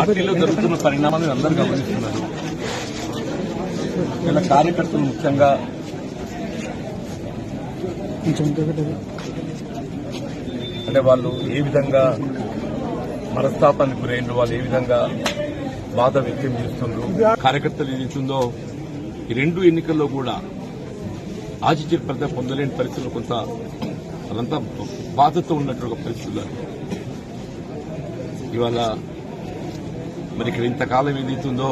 పార్టీలో జరుగుతున్న పరిణామాలను అందరూ గమనిస్తున్నారు. ఇలా కార్యకర్తలు ముఖ్యంగా అంటే వాళ్ళు ఏ విధంగా మనస్తాపానికి గురైండ్రు వాళ్ళు ఏ విధంగా బాధ వ్యక్తం చేస్తుండ్రు కార్యకర్తలు ఏదైతుందో ఈ రెండు ఎన్నికల్లో కూడా ఆచిత్య ఫలితం పొందలేని పరిస్థితులు కొంత అదంతా బాధతో ఉన్నట్టు ఒక పరిస్థితులు. ఇవాళ మరి ఇక్కడ ఇంతకాలం ఏదైతుందో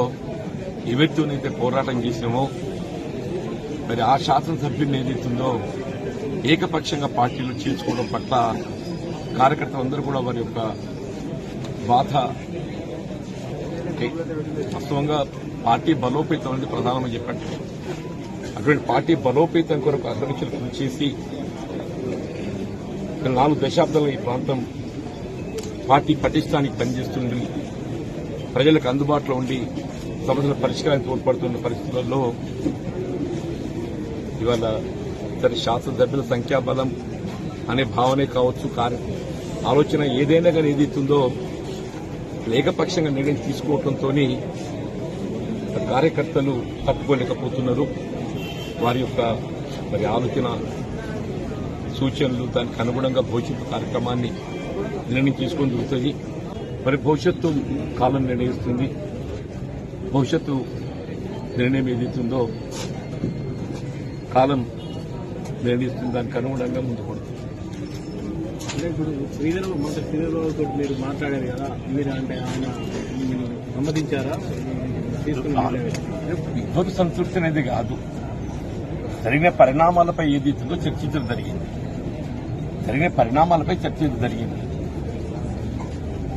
ఎవరితోనైతే పోరాటం చేసినామో మరి ఆ శాసనసభ్యుని ఏదైతుందో ఏకపక్షంగా పార్టీలు చేర్చుకోవడం పట్ల కార్యకర్తలందరూ కూడా వారి యొక్క బాధ వాస్తవంగా పార్టీ బలోపేతం అనేది ప్రధానమని చెప్పండి. అటువంటి పార్టీ బలోపేతం కొరకు అగ్రమించలు కృషి చేసి నాలుగు దశాబ్దాలుగా ఈ ప్రాంతం పార్టీ పటిష్టానికి పనిచేస్తుంది ప్రజలకు అందుబాటులో ఉండి సమస్యల పరిష్కారానికి తోడ్పడుతున్న పరిస్థితుల్లో ఇవాళ ఇతర శాసనసభ్యుల సంఖ్యాబలం అనే భావనే కావచ్చు కార్య ఆలోచన ఏదైనా కానీ ఏదైతుందో ఏకపక్షంగా నిర్ణయం తీసుకోవడంతో కార్యకర్తలు తట్టుకోలేకపోతున్నారు. వారి యొక్క మరి ఆలోచన సూచనలు దానికి అనుగుణంగా భవిష్యత్తు కార్యక్రమాన్ని నిర్ణయం తీసుకొని జరుగుతుంది మరి భవిష్యత్తు కాలం నిర్ణయిస్తుంది. భవిష్యత్తు నిర్ణయం ఏదైతుందో కాలం నిర్ణయిస్తుంది. దానికి అనుగుణంగా ముందుకు అంటే ఇప్పుడు శ్రీధర్ మొదటి శ్రీధర్ బాబుతో మీరు మాట్లాడారు కదా మీరు అంటే ఆయన సమ్మతించారా సంతృప్తి అనేది కాదు. జరిగిన పరిణామాలపై ఏదైతుందో చర్చించడం జరిగింది. జరిగిన పరిణామాలపై చర్చించడం జరిగింది.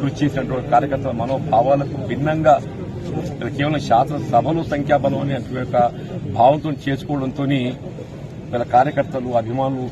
కృషి చేసినటువంటి కార్యకర్తల మనోభావాలకు భిన్నంగా కేవలం శాసనసభలు సంఖ్యాబలం అనే యొక్క భావంతో చేసుకోవడంతో వీళ్ళ కార్యకర్తలు అభిమానులు